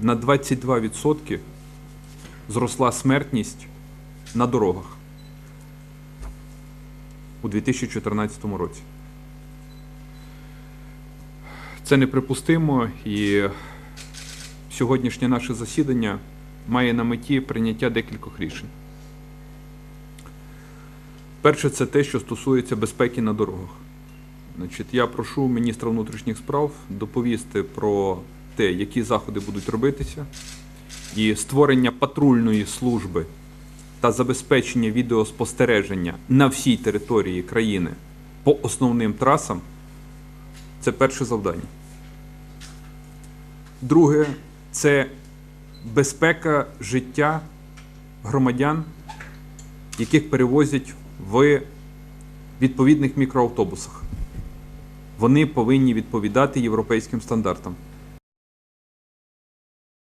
на 22% зросла смертність на дорогах у 2014 році. Це неприпустимо і сьогоднішнє наше засідання має на меті прийняття декількох рішень. Перше, це те, що стосується безпеки на дорогах. Значить, я прошу міністра внутрішніх справ доповісти про те, які заходи будуть робитися, і створення патрульної служби та забезпечення відеоспостереження на всій території країни по основним трасам це перше завдання. Друге це безпека життя громадян, яких перевозять в відповідних мікроавтобусах. Вони повинні відповідати європейським стандартам.